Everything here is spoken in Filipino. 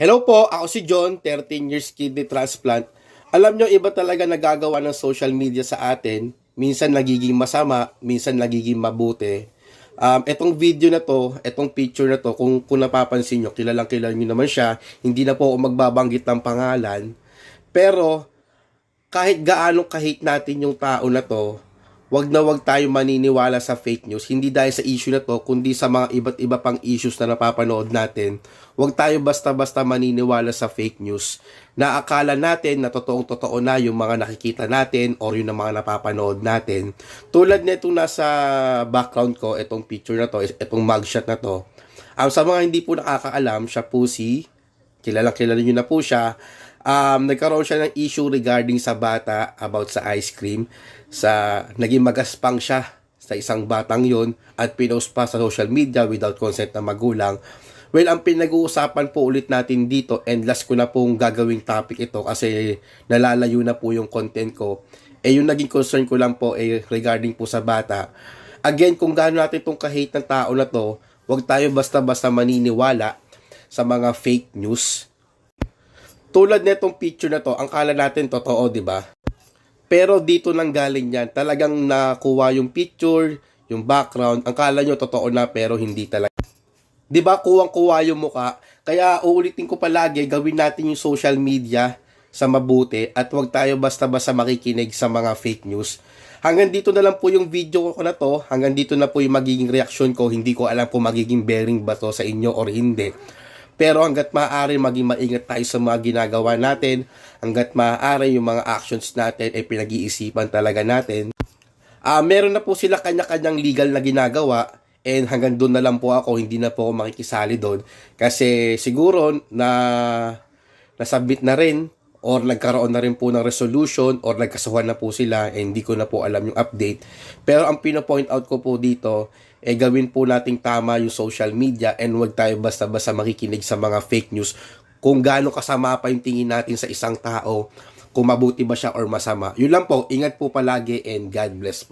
Hello po, ako si John, 13 years kidney transplant. Alam nyo, iba talaga nagagawa ng social media sa atin. Minsan nagiging masama, minsan nagiging mabuti. Um, etong video na to, etong picture na to, kung, kung napapansin nyo, kilalang kilala nyo naman siya, hindi na po ako magbabanggit ng pangalan. Pero, kahit gaano kahit natin yung tao na to, wag na wag tayo maniniwala sa fake news. Hindi dahil sa issue na to, kundi sa mga iba't iba pang issues na napapanood natin. Wag tayo basta-basta maniniwala sa fake news na akala natin na totoong totoo na yung mga nakikita natin or yung mga napapanood natin. Tulad nito nasa background ko, itong picture na to, itong mugshot na to. Um, sa mga hindi po nakakaalam, siya po si, kilalang kilala nyo na po siya, um, nagkaroon siya ng issue regarding sa bata about sa ice cream. Sa, naging magaspang siya sa isang batang yon at pinost pa sa social media without consent ng magulang. Well, ang pinag-uusapan po ulit natin dito and last ko na pong gagawing topic ito kasi nalalayo na po yung content ko. Eh, yung naging concern ko lang po eh, regarding po sa bata. Again, kung gaano natin itong kahate ng tao na to, huwag tayo basta-basta maniniwala sa mga fake news tulad netong picture na to, ang kala natin totoo, di ba? Pero dito nang galing yan, talagang nakuha yung picture, yung background, ang kala nyo totoo na pero hindi talaga. Di ba kuwang-kuha yung muka? Kaya uulitin ko palagi, gawin natin yung social media sa mabuti at huwag tayo basta-basta makikinig sa mga fake news. Hanggang dito na lang po yung video ko na to. Hanggang dito na po yung magiging reaction ko. Hindi ko alam kung magiging bearing ba to sa inyo or hindi. Pero hanggat maaari maging maingat tayo sa mga ginagawa natin, hanggat maaari yung mga actions natin ay pinag-iisipan talaga natin. Ah, meron na po sila kanya-kanyang legal na ginagawa. And hanggang doon na lang po ako, hindi na po ako makikisali doon. Kasi siguro na nasabit na rin or nagkaroon na rin po ng resolution or nagkasuhan na po sila eh, hindi ko na po alam yung update. Pero ang pino-point out ko po dito, eh gawin po nating tama yung social media and huwag tayo basta-basta makikinig sa mga fake news kung gaano kasama pa yung tingin natin sa isang tao, kung mabuti ba siya or masama. Yun lang po, ingat po palagi and God bless po.